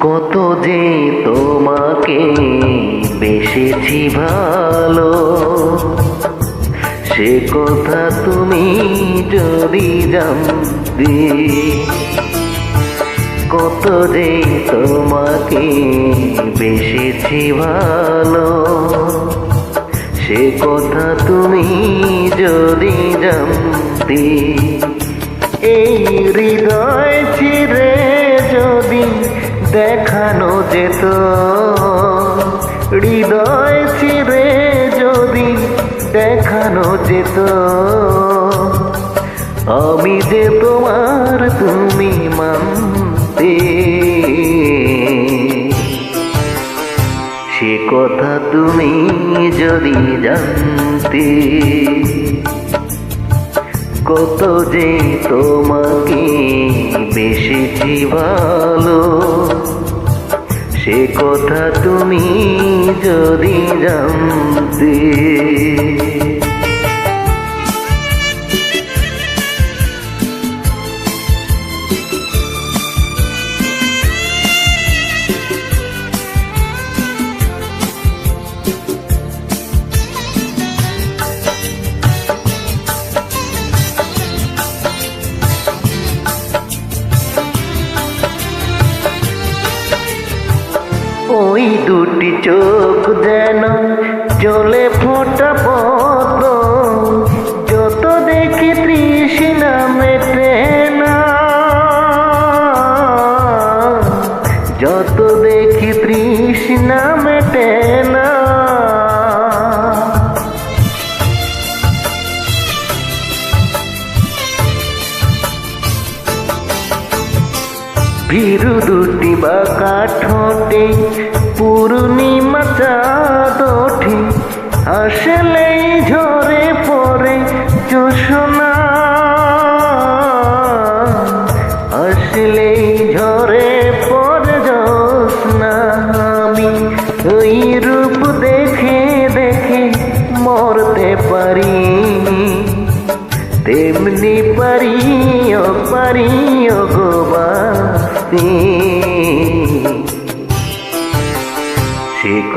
কত যে তোমাকে বেসেছি ভালো। সে কথা তুমি যদি জানতে, কত যে তোমাকে বেসেছি ভালো। সে কথা তুমি যদি জানতে, এই হৃদয় যদি দেখানো যেত। হৃদয় চিরে যদি দেখানো যেত। আমি যে তোমার তুমি মানতে। সে কথা তুমি যদি জানতে। কত যে তোমাকে বেশি ভালো কথা তুমি যদি জানতে দুটি চোখ যেন জলে ফোটা পত যত দেখি তৃষ্ণা মেটে না। যত দেখি তৃষ্ণা মেটে না। ভীরু দুটি বাঁকা ঠোঁটে পূর্ণিমা চাঁদ ওঠে আসলেই ঝরে পড়ে চোষণা আসলেই ঝরে পড়ে জোৎস্না আমি ওই রূপ দেখে দেখে মরতে পারি। তেমনি পারি ও পারি ও গো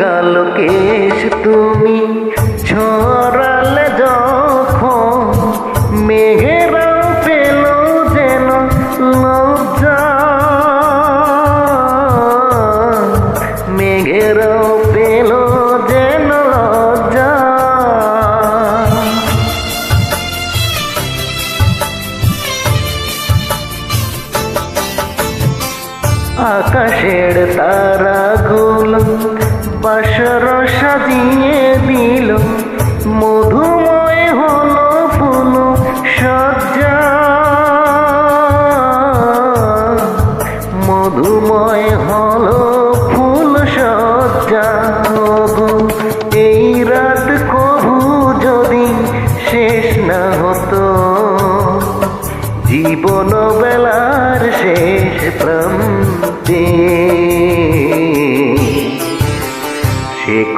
কালো কেশ তুমি। ছড়ালে যখন মেঘেরা পেল যেন লজ্জা। মেঘেরা পেল যেন লজ্জা। আকাশের তারাগুলো বাসর সাজিয়ে দিল। মধুময় হলো ফুল সজ্জা মধুময় হলো ফুল সজ্জা এই রাত কবু যদি শেষ না হতো জীবন বেলার শেষ প্রান্তে